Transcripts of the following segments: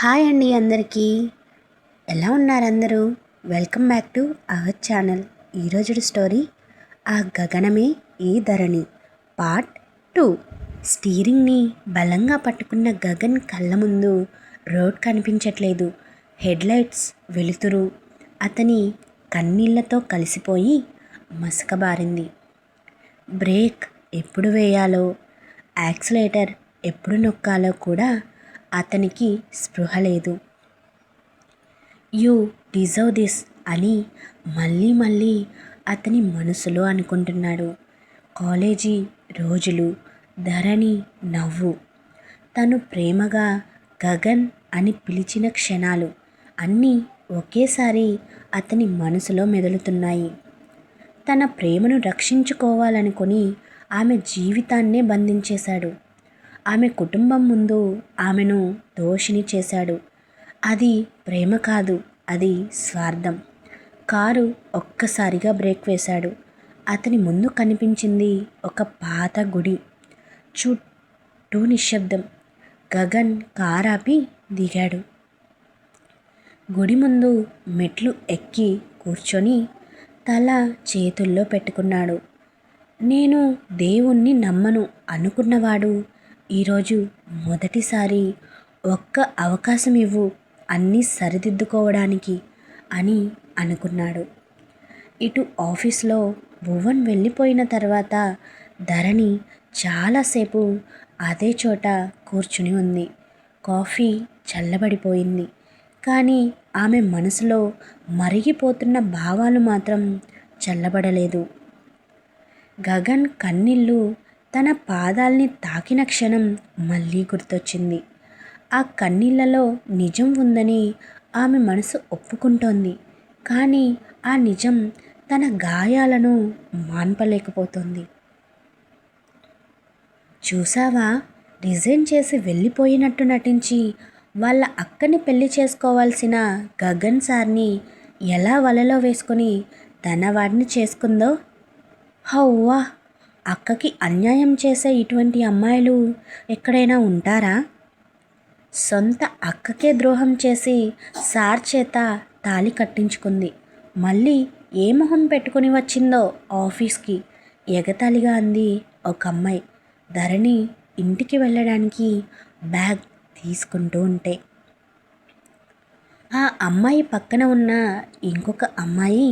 Hi అండి అందరికీ. ఎలా ఉన్నారు అందరూ? Welcome back to our channel. ఈరోజు స్టోరీ ఆ గగనమే ఈ ధరణి పార్ట్ టూ. స్టీరింగ్ని బలంగా పట్టుకున్న గగన్ కళ్ళ ముందు రోడ్ కనిపించట్లేదు. హెడ్లైట్స్ వెలుతురు. అతని కన్నీళ్ళతో కలిసిపోయి మసకబారింది బ్రేక్ ఎప్పుడు వేయాలో యాక్సిలేటర్ ఎప్పుడు నొక్కాలో కూడా అతనికి స్పృహ లేదు. యూ డిజర్వ్ దిస్ అని మళ్ళీ మళ్ళీ అతని మనసులో అనుకుంటున్నాడు. కాలేజీ రోజులు ధరణి నవ్వు. తను ప్రేమగా గగన్ అని పిలిచిన క్షణాలు అన్నీ ఒకేసారి అతని మనసులో మెదులుతున్నాయి. తన ప్రేమను రక్షించుకోవాలనుకుని ఆమె జీవితాన్నే బంధించేశాడు. ఆమె కుటుంబం ముందు ఆమెను దోషిని చేశాడు. అది ప్రేమ కాదు అది స్వార్థం. కారు ఒక్కసారిగా బ్రేక్ వేశాడు. అతని ముందు కనిపించింది ఒక పాత గుడి. చుట్టూ నిశ్శబ్దం. గగన్ కారాపి దిగాడు. గుడి ముందు మెట్లు ఎక్కి కూర్చొని తల చేతుల్లో పెట్టుకున్నాడు. నేను దేవుణ్ణి నమ్మను అనుకున్నవాడు ఈరోజు మొదటిసారి ఒక్క అవకాశం ఇవ్వు అన్నీ సరిదిద్దుకోవడానికి అని అనుకున్నాడు. ఇటు ఆఫీస్లో భువన్ వెళ్ళిపోయిన తర్వాత ధరణి చాలాసేపు అదే చోట కూర్చుని ఉంది. కాఫీ చల్లబడిపోయింది. కానీ ఆమె మనసులో మరిగిపోతున్న భావాలు మాత్రం చల్లబడలేదు. గగన్ కన్నీళ్ళు తన పాదాల్ని తాకిన క్షణం మళ్ళీ గుర్తొచ్చింది. ఆ కన్నీళ్ళలో నిజం ఉందని ఆమె మనసు ఒప్పుకుంటోంది. కానీ ఆ నిజం తన గాయాలను మాన్పలేకపోతుంది. చూసావా? రిజైన్ చేసి వెళ్ళిపోయినట్టు నటించి వాళ్ళ అక్కని పెళ్ళి చేసుకోవాల్సిన గగన్ సార్ని ఎలా వలలో వేసుకొని తన వాడిని చేసుకుందో? హౌవా అక్కకి అన్యాయం చేసే ఇటువంటి అమ్మాయిలు ఎక్కడైనా ఉంటారా? సొంత అక్కకే ద్రోహం చేసి సార్ చేత తాలి కట్టించుకుంది. మళ్ళీ ఏ మొహం పెట్టుకుని వచ్చిందో ఆఫీస్కి ఎగతాళిగా అంది ఒక అమ్మాయి. ధరణి ఇంటికి వెళ్ళడానికి బ్యాగ్ తీసుకుంటూ ఉంటే. ఆ అమ్మాయి పక్కన ఉన్న ఇంకొక అమ్మాయి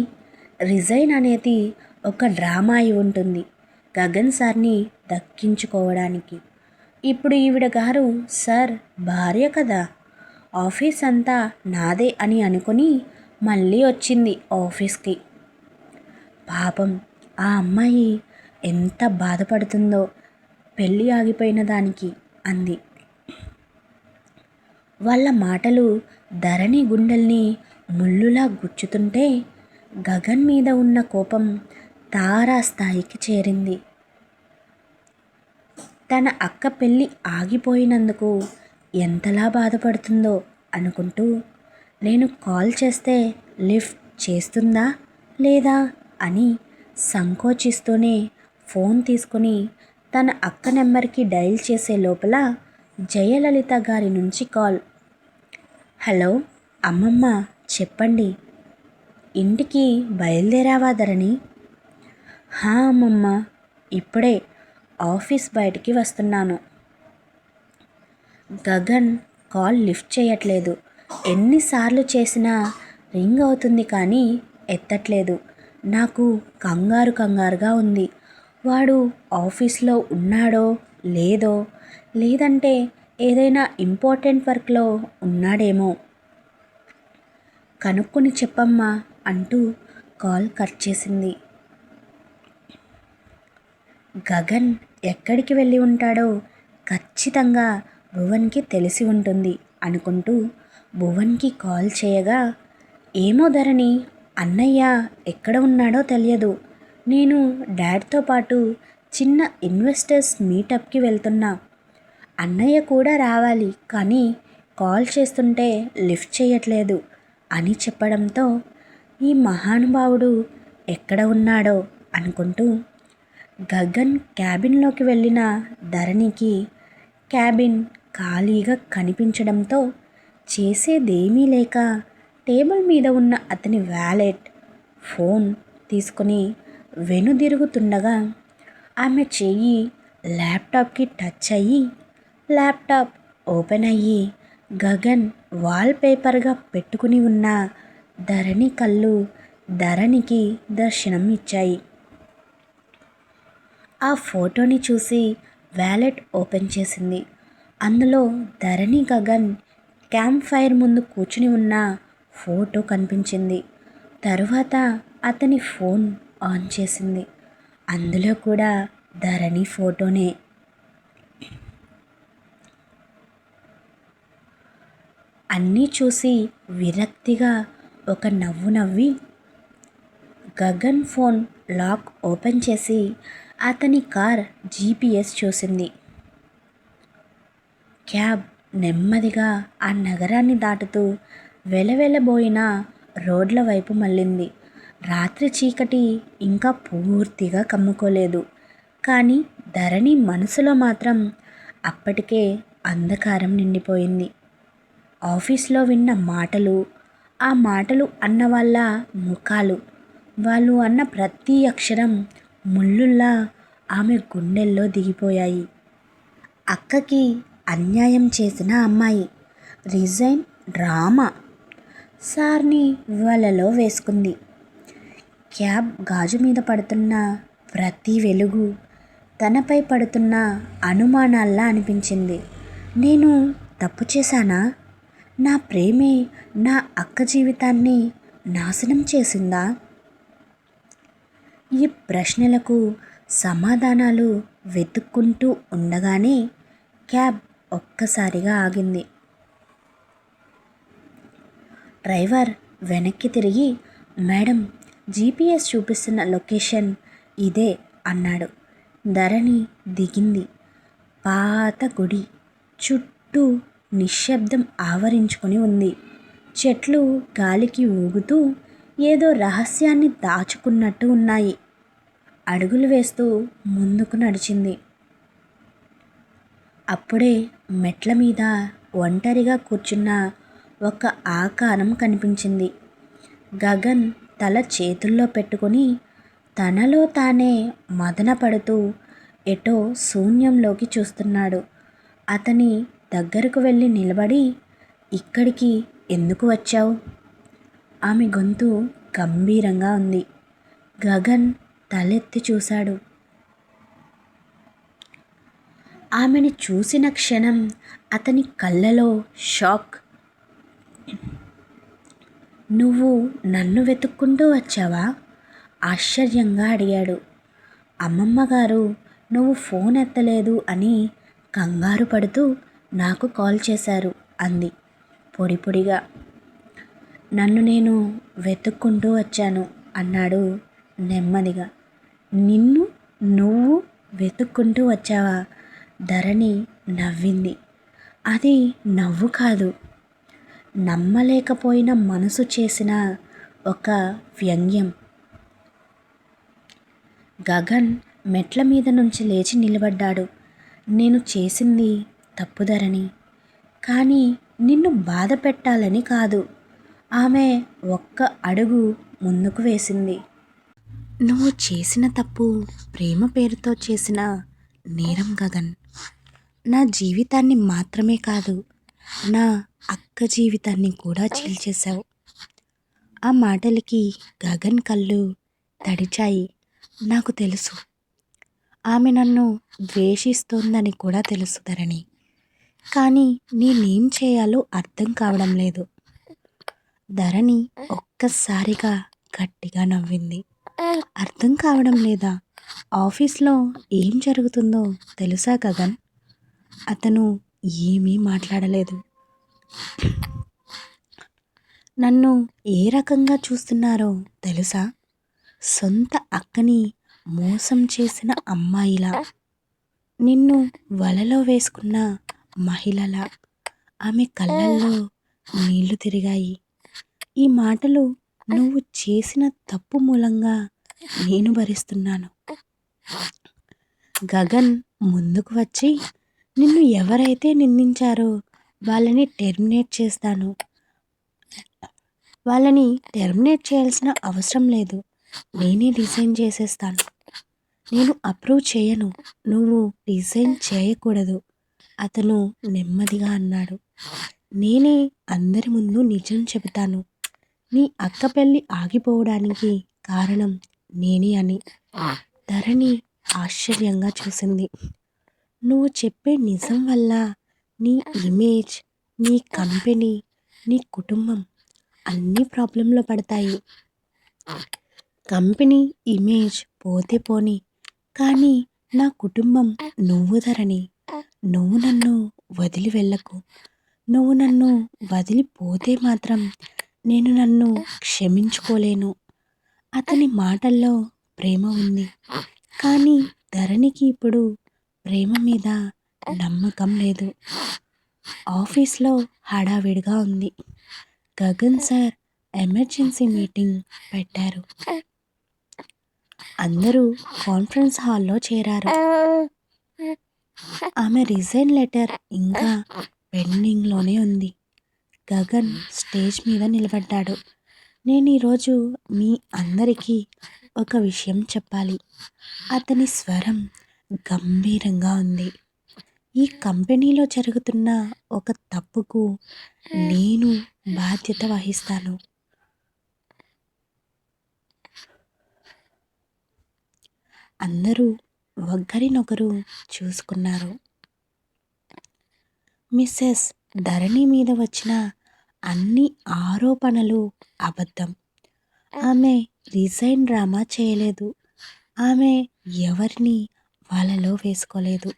రిజైన్ అనేది ఒక డ్రామా అయి ఉంటుంది. గగన్ సార్ని దక్కించుకోవడానికి. ఇప్పుడు ఈవిడ గారు సార్ భార్య కదా. ఆఫీస్ అంతా నాదే అని అనుకుని మళ్ళీ వచ్చింది ఆఫీస్కి. పాపం ఆ అమ్మాయి ఎంత బాధపడుతుందో పెళ్ళి ఆగిపోయిన దానికి అంది. వాళ్ళ మాటలు ధరణి గుండెల్ని ముళ్ళులా గుచ్చుతుంటే గగన్ మీద ఉన్న కోపం తారా స్థాయికి చేరింది. తన అక్క పెళ్ళి ఆగిపోయినందుకు ఎంతలా బాధపడుతుందో అనుకుంటూ నేను కాల్ చేస్తే లిఫ్ట్ చేస్తుందా లేదా అని సంకోచిస్తూనే ఫోన్ తీసుకుని తన అక్క నెంబర్కి డైల్ చేసే లోపల జయలలిత గారి నుంచి కాల్. హలో అమ్మమ్మ చెప్పండి. ఇంటికి బయలుదేరావా ధరణి? హా అమ్మమ్మ. ఇప్పుడే ఆఫీస్ బయటికి వస్తున్నాను. గగన్ కాల్ లిఫ్ట్ చేయట్లేదు. ఎన్నిసార్లు చేసినా రింగ్ అవుతుంది కానీ ఎత్తట్లేదు. నాకు కంగారు కంగారుగా ఉంది. వాడు ఆఫీస్లో ఉన్నాడో లేదో లేదంటే ఏదైనా ఇంపార్టెంట్ వర్క్లో ఉన్నాడేమో. కనుక్కొని చెప్పమ్మా అంటూ కాల్ కట్ చేసింది. గగన్ ఎక్కడికి వెళ్ళి ఉంటాడో ఖచ్చితంగా భువన్కి తెలిసి ఉంటుంది అనుకుంటూ భువన్కి కాల్ చేయగా ఏమో ధరణి అన్నయ్య ఎక్కడ ఉన్నాడో తెలియదు. నేను డాడ్తో పాటు చిన్న ఇన్వెస్టర్స్ మీటప్కి వెళ్తున్నా. అన్నయ్య కూడా రావాలి కానీ కాల్ చేస్తుంటే లిఫ్ట్ చేయట్లేదు అని చెప్పడంతో ఈ మహానుభావుడు ఎక్కడ ఉన్నాడో అనుకుంటూ గగన్ క్యాబిన్లోకి వెళ్ళిన ధరణికి క్యాబిన్ ఖాళీగా కనిపించడంతో చేసేదేమీ లేక టేబుల్ మీద ఉన్న అతని వ్యాలెట్ ఫోన్ తీసుకుని వెనుదిరుగుతుండగా ఆమె చెయ్యి ల్యాప్టాప్కి టచ్ అయ్యి ల్యాప్టాప్ ఓపెన్ అయ్యి గగన్ వాల్పేపర్గా పెట్టుకుని ఉన్న ధరణి కళ్ళు ధరణికి దర్శనం ఇచ్చాయి ఆ ఫోటోని చూసి వ్యాలెట్ ఓపెన్ చేసింది. అందులో ధరణి గగన్ క్యాంప్ ఫైర్ ముందు కూర్చుని ఉన్న ఫోటో కనిపించింది. తరువాత అతని ఫోన్ ఆన్ చేసింది. అందులో కూడా ధరణి ఫోటోనే. అన్నీ చూసి విరక్తిగా ఒక నవ్వు నవ్వి గగన్ ఫోన్ లాక్ ఓపెన్ చేసి అతని కార్ జీపీఎస్ చూసింది. క్యాబ్ నెమ్మదిగా ఆ నగరాన్ని దాటుతూ వెలవెలబోయిన రోడ్ల వైపు మళ్ళింది. రాత్రి చీకటి ఇంకా పూర్తిగా కమ్ముకోలేదు. కానీ ధరణి మనసులో మాత్రం అప్పటికే అంధకారం నిండిపోయింది. ఆఫీస్లో విన్న మాటలు ఆ మాటలు అన్న వాళ్ళ ముఖాలు వాళ్ళు అన్న ప్రతి అక్షరం ముళ్ళుల్లా ఆమె గుండెల్లో దిగిపోయాయి. అక్కకి అన్యాయం చేసిన అమ్మాయి. Resign drama. సార్ని వలలో వేసుకుంది. క్యాబ్ గాజు మీద పడుతున్న ప్రతి వెలుగు తనపై పడుతున్న అనుమానాల్లా అనిపించింది. నేను తప్పు చేశానా? నా ప్రేమే నా అక్క జీవితాన్ని నాశనం చేసిందా? ఈ ప్రశ్నలకు సమాధానాలు వెతుక్కుంటూ ఉండగానే క్యాబ్ ఒక్కసారిగా ఆగింది. డ్రైవర్ వెనక్కి తిరిగి మేడం జీపీఎస్ చూపిస్తున్న లొకేషన్ ఇదే అన్నాడు. ధరణి దిగింది. పాత గుడి చుట్టూ నిశ్శబ్దం ఆవరించుకొని ఉంది. చెట్లు గాలికి ఊగుతూ ఏదో రహస్యాన్ని దాచుకున్నట్టు ఉన్నాయి. అడుగులు వేస్తూ ముందుకు నడిచింది. అప్పుడే మెట్ల మీద ఒంటరిగా కూర్చున్న ఒక ఆకారం కనిపించింది. గగన్ తల చేతుల్లో పెట్టుకొని తనలో తానే మదన పడుతూ ఎటో శూన్యంలోకి చూస్తున్నాడు. అతని దగ్గరకు వెళ్ళి నిలబడి ఇక్కడికి ఎందుకు వచ్చావు? ఆమె గొంతు గంభీరంగా ఉంది. గగన్ తలెత్తి చూశాడు. ఆమెను చూసిన క్షణం అతని కళ్ళలో షాక్. నువ్వు నన్ను వెతుక్కుంటూ వచ్చావా? ఆశ్చర్యంగా అడిగాడు. అమ్మమ్మ గారు నువ్వు ఫోన్ ఎత్తలేదు అని కంగారు పడుతూ నాకు కాల్ చేశారు అంది పొడి పొడిగా నన్ను నేను వెతుక్కుంటూ వచ్చాను అన్నాడు నెమ్మదిగా. నిన్ను నువ్వు వెతుక్కుంటూ వచ్చావా? ధరణి నవ్వింది. అది నవ్వు కాదు. నమ్మలేకపోయిన మనసు చేసిన ఒక వ్యంగ్యం. గగన్ మెట్ల మీద నుంచి లేచి నిలబడ్డాడు. నేను చేసింది తప్పుదరని కానీ నిన్ను బాధ పెట్టాలని కాదు. ఆమె ఒక్క అడుగు ముందుకు వేసింది. నువ్వు చేసిన తప్పు ప్రేమ పేరుతో చేసిన నేరం గగన్. నా జీవితాన్ని మాత్రమే కాదు నా అక్క జీవితాన్ని కూడా చీల్చేశావు. ఆ మాటలకి గగన్ కళ్ళు తడిచాయి. నాకు తెలుసు. ఆమె నన్ను ద్వేషిస్తోందని కూడా తెలుసు ధరణి. కానీ నేనేం చేయాలో అర్థం కావడం లేదు. ధరణి ఒక్కసారిగా గట్టిగా నవ్వింది. అర్థం కావడం లేదా? ఆఫీస్లో ఏం జరుగుతుందో తెలుసా గగన్? అతను ఏమీ మాట్లాడలేదు. నన్ను ఏ రకంగా చూస్తున్నారో తెలుసా? సొంత అక్కని మోసం చేసిన అమ్మాయిలా. నిన్ను వలలో వేసుకున్న మహిళలా. ఆమె కళ్ళల్లో నీళ్ళు తిరిగాయి. ఈ మాటలు నువ్వు చేసిన తప్పు మూలంగా నేను భరిస్తున్నాను. గగన్ ముందుకు వచ్చి నిన్ను ఎవరైతే నిందించారో వాళ్ళని టెర్మినేట్ చేస్తాను. వాళ్ళని టెర్మినేట్ చేయాల్సిన అవసరం లేదు. నేనే డిజైన్ చేసేస్తాను. నేను అప్రూవ్ చేయను. నువ్వు డిజైన్ చేయకూడదు. అతను నెమ్మదిగా అన్నాడు. నేనే అందరి ముందు నిజం చెబుతాను. నీ అక్క పెళ్ళి ఆగిపోవడానికి కారణం నేనే అని ధరణి ఆశ్చర్యంగా చూసింది. నువ్వు చెప్పే నిజం వల్ల నీ ఇమేజ్ నీ కంపెనీ నీ కుటుంబం అన్ని ప్రాబ్లంలో పడతాయి. కంపెనీ ఇమేజ్ పోతే పోని కానీ నా కుటుంబం నువ్వు ధరణి. నువ్వు నన్ను వదిలి వెళ్ళకు. నువ్వు నన్ను వదిలిపోతే మాత్రం నేను నన్ను క్షమించుకోలేను. అతని మాటల్లో ప్రేమ ఉంది. కానీ ధరణికి ఇప్పుడు ప్రేమ మీద నమ్మకం లేదు. ఆఫీస్లో హడావిడిగా ఉంది. గగన్ సార్ ఎమర్జెన్సీ మీటింగ్ పెట్టారు. అందరూ కాన్ఫరెన్స్ హాల్లో చేరారు. ఆమె రిజైన్ లెటర్ ఇంకా పెండింగ్లోనే ఉంది. గగన్ స్టేజ్ మీద నిలబడ్డాడు. నేను ఈరోజు మీ అందరికీ ఒక విషయం చెప్పాలి. అతని స్వరం గంభీరంగా ఉంది. ఈ కంపెనీలో జరుగుతున్న ఒక తప్పుకు నేను బాధ్యత వహిస్తాను. అందరూ ఒకరినొకరు చూసుకున్నారు. మిస్సెస్ ధరణి మీద వచ్చిన అన్ని ఆరోపణలు అబద్ధం. ఆమె రిజైన్ డ్రామా చేయలేదు. ఆమె ఎవరిని వాళ్ళలో వేసుకోలేదు.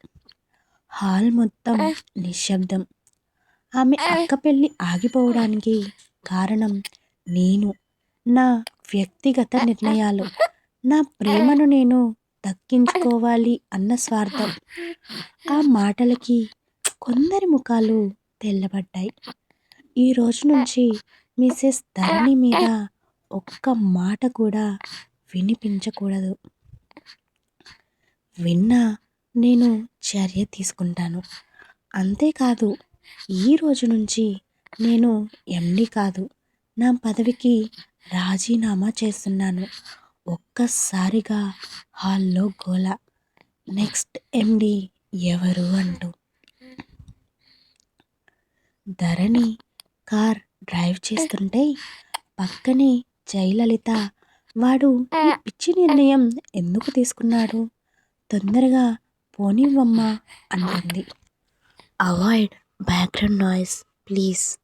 హాల్ మొత్తం నిశ్శబ్దం. ఆమె అక్క పెళ్ళి ఆగిపోవడానికి కారణం నేను. నా వ్యక్తిగత నిర్ణయాలు. నా ప్రేమను నేను దక్కించుకోవాలి అన్న స్వార్థం. ఆ మాటలకి కొందరి ముఖాలు తెల్లబడ్డాయి. ఈ రోజు నుంచి మిసెస్ ధరణి మీద ఒక్క మాట కూడా వినిపించకూడదు. విన్నా నేను చర్య తీసుకుంటాను. అంతేకాదు ఈ రోజు నుంచి నేను ఎండి కాదు. నా పదవికి రాజీనామా చేస్తున్నాను. ఒక్కసారిగా హాల్లో గోల. నెక్స్ట్ ఎండి ఎవరు అంటూ. ధరణి కార్ డ్రైవ్ చేస్తుంటే పక్కనే జయలలిత వాడు ఈ పిచ్చి నిర్ణయం ఎందుకు తీసుకున్నాడు? తొందరగా పోనివ్వమ్మా అంటుంది. Avoid background noise please.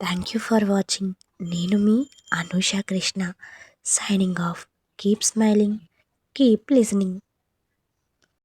Thank you for watching. నేను మీ Anusha Krishna signing off. Keep smiling keep listening.